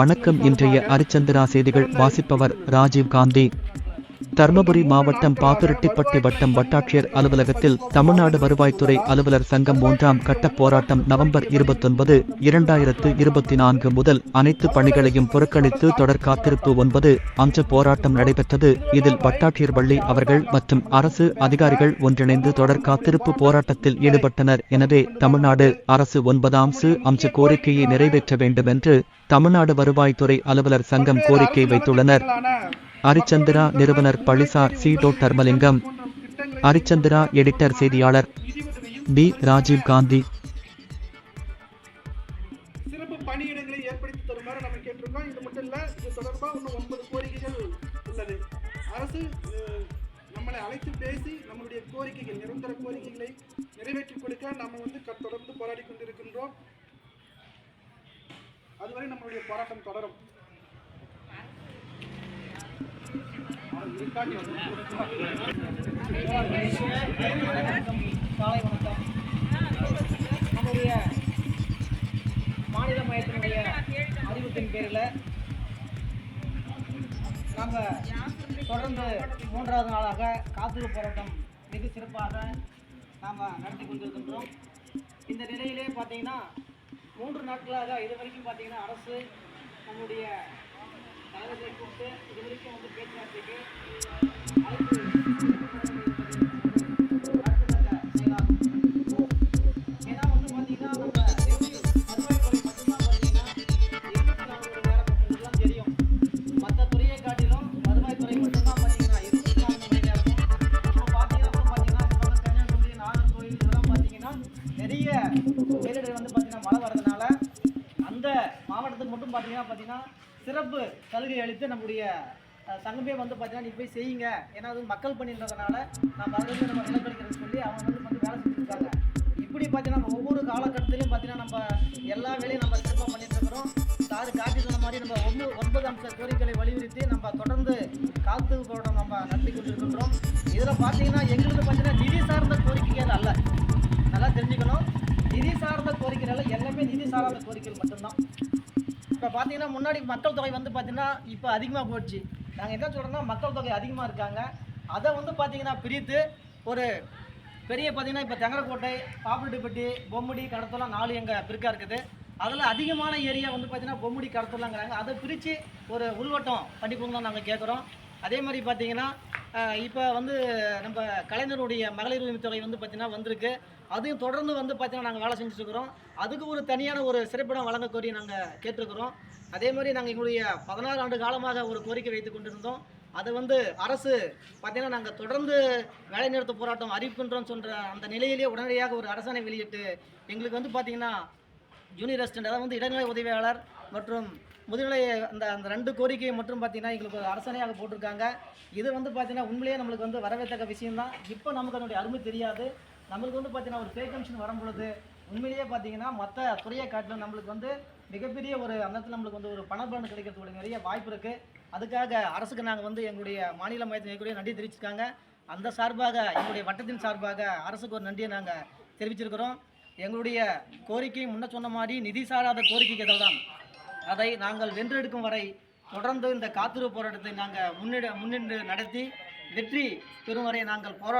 வணக்கம் இன்றைய அரிச்சந்திரா செய்திகள் வாசிப்பவர் ராஜீவ் காந்தி. தர்மபுரி மாவட்டம் பாப்பிரெட்டிப்பட்டி வட்டம் வட்டாட்சியர் அலுவலகத்தில் தமிழ்நாடு வருவாய்த்துறை அலுவலர் சங்கம் மூன்றாம் கட்ட போராட்டம் நவம்பர் இருபத்தொன்பது இரண்டாயிரத்து இருபத்தி நான்கு முதல் அனைத்து பணிகளையும் புறக்கணித்து தொடர் காத்திருப்பு ஒன்பது அஞ்ச போராட்டம் நடைபெற்றது. இதில் வட்டாட்சியர் வள்ளி அவர்கள் மற்றும் அரசு அதிகாரிகள் ஒன்றிணைந்து தொடர் காத்திருப்பு போராட்டத்தில் ஈடுபட்டனர். எனவே தமிழ்நாடு அரசு ஒன்பதாம் சு அம்ச கோரிக்கையை நிறைவேற்ற வேண்டும் என்று தமிழ்நாடு வருவாய்த்துறை அலுவலர் சங்கம் கோரிக்கை வைத்துள்ளனர். அரிச்சந்திரா நிறுவனர் பழிசார் சி டோ தர்மலிங்கம். அரிச்சந்திரா எடிட்டர் செய்தியாளர். பி. ராஜீவ் காந்தி. சிறப்பு பணியிடங்களை ஏற்படுத்தி தருமாறு நம்ம கேட்டிருக்கோம். இது மட்டும் இது தொடர்பாக இன்னும் ஒன்பது கோரிக்கைகள் உள்ளது. அரசு நம்மளை அழைத்து பேசி நம்மளுடைய கோரிக்கைகள் நிரந்தர கோரிக்கைகளை கொடுக்க வந்து தொடர்ந்து போராடி கொண்டிருக்கின்றோம். அதுவரை நம்மளுடைய போராட்டம் தொடரும். காலை வணக்கம் நம்முடைய மாநில மையத்தினுடைய அறிவிப்பின் பேரில் நாங்கள் தொடர்ந்து மூன்றாவது நாளாக காத்திருப்பு போராட்டம் மிக சிறப்பாக நாம் நடத்தி கொண்டிருக்கின்றோம். இந்த நிலையிலே பார்த்தீங்கன்னா மூன்று நாட்களாக இது வரைக்கும் பார்த்தீங்கன்னா அரசு நம்முடைய நிறைய பேரிடர் வந்து பார்த்தீங்கன்னா மட்டும் பார்த்தீங்கன்னா பார்த்தீங்கன்னா சிறப்பு சலுகை அளித்து நம்முடைய சங்கமே வந்து பார்த்தீங்கன்னா நீ போய் செய்யுங்க. ஏன்னா அது மக்கள் பண்ணின்றதுனால நம்ம அதிலிருந்து நம்ம நிலக்கடிக்கிறதுன்னு சொல்லி அவங்க வந்து வந்து வேலை செஞ்சுருக்காங்க. இப்படி பார்த்தீங்கன்னா நம்ம ஒவ்வொரு காலகட்டத்திலையும் பார்த்தீங்கன்னா நம்ம எல்லா வேலையும் நம்ம சிறப்பாக பண்ணிட்டுருக்கிறோம் சார் காட்டி சொன்ன மாதிரி நம்ம ஒன்று ஒன்பது அம்ச கோரிக்கைகளை வலியுறுத்தி நம்ம தொடர்ந்து காத்து போராட்டம் நம்ம நடத்தி கொண்டிருக்கின்றோம். இதில் பார்த்தீங்கன்னா எங்களுக்கு பார்த்தீங்கன்னா நிதி சார்ந்த கோரிக்கைகள் அல்ல. நல்லா தெரிஞ்சுக்கணும். நிதி சார்ந்த கோரிக்கைகள் எல்லாமே நிதி சார்ந்த கோரிக்கைகள் மட்டும்தான். இப்போ பார்த்தீங்கன்னா முன்னாடி மக்கள் தொகை வந்து பார்த்தீங்கன்னா இப்போ அதிகமாக போயிடுச்சு நாங்கள் என்ன சொல்கிறோம்னா மக்கள் தொகை அதிகமாக இருக்காங்க. அதை வந்து பார்த்தீங்கன்னா பிரித்து ஒரு பெரிய பார்த்தீங்கன்னா இப்போ தெங்கரக்கோட்டை பாப்பிரெட்டிப்பட்டி பொம்முடி கடத்தலாம் நாலு எங்கள் பிரிக்காக இருக்குது. அதில் அதிகமான ஏரியா வந்து பார்த்தீங்கன்னா பொம்முடி கடத்தலாங்கிறாங்க. அதை பிரித்து ஒரு உள்வட்டம் பண்ணி கொடுங்க நாங்கள் கேட்குறோம் அதே மாதிரி பார்த்தீங்கன்னா இப்போ வந்து நம்ம கலைஞருடைய மகளிர் உரிமை தொகை வந்து பார்த்தீங்கன்னா வந்திருக்கு. அதையும் தொடர்ந்து வந்து பார்த்தீங்கன்னா நாங்கள் வேலை செஞ்சுட்டு இருக்கிறோம் அதுக்கு ஒரு தனியான ஒரு சிறப்பிடம் வழங்க கோரி நாங்கள் கேட்டிருக்கிறோம். அதே மாதிரி நாங்கள் எங்களுடைய பதினாறு ஆண்டு காலமாக ஒரு கோரிக்கை வைத்து கொண்டிருந்தோம். அதை வந்து அரசு பார்த்தீங்கன்னா நாங்கள் தொடர்ந்து வேலைநிறுத்த போராட்டம் அறிவிக்கின்றோம் சொல்கிற அந்த நிலையிலேயே உடனடியாக ஒரு அரசாணை வெளியிட்டு எங்களுக்கு வந்து பார்த்திங்கன்னா ஜூனியர் அசிஸ்டன்ட் அதாவது வந்து இடைநிலை உதவியாளர் மற்றும் முதுநிலை அந்த அந்த ரெண்டு கோரிக்கையை மட்டும் பார்த்தீங்கன்னா எங்களுக்கு ஒரு அரசனையாக போட்டிருக்காங்க. இது வந்து பார்த்தீங்கன்னா உண்மையிலேயே நம்மளுக்கு வந்து வரவேற்க விஷயம்தான். இப்போ நமக்கு அதனுடைய அருமை தெரியாது. நம்மளுக்கு வந்து பார்த்தீங்கன்னா ஒரு பே கமிஷன் வரும் பொழுது உண்மையிலேயே பார்த்தீங்கன்னா மற்ற துறையை காட்டிலும் நம்மளுக்கு வந்து மிகப்பெரிய ஒரு அந்த இடத்துல நம்மளுக்கு வந்து ஒரு பணப்பலன் கிடைக்கிறதுக்கு நிறைய வாய்ப்பு இருக்குது அதுக்காக அரசுக்கு நாங்கள் வந்து எங்களுடைய மாநில மையத்தின் எங்களுடைய நன்றி தெரிவிச்சிருக்காங்க. அந்த சார்பாக எங்களுடைய வட்டத்தின் சார்பாக அரசுக்கு ஒரு நன்றியை நாங்கள் தெரிவிச்சிருக்கிறோம். எங்களுடைய கோரிக்கை முன்ன சொன்ன மாதிரி நிதி சாராத கோரிக்கைகள் தான் அதை நாங்கள் வென்றெடுக்கும் வரை தொடர்ந்து இந்த காத்திருப்பு போராட்டத்தை நாங்கள் முன்னிட முன்னின்று நடத்தி வெற்றி பெறும் வரை நாங்கள் போராட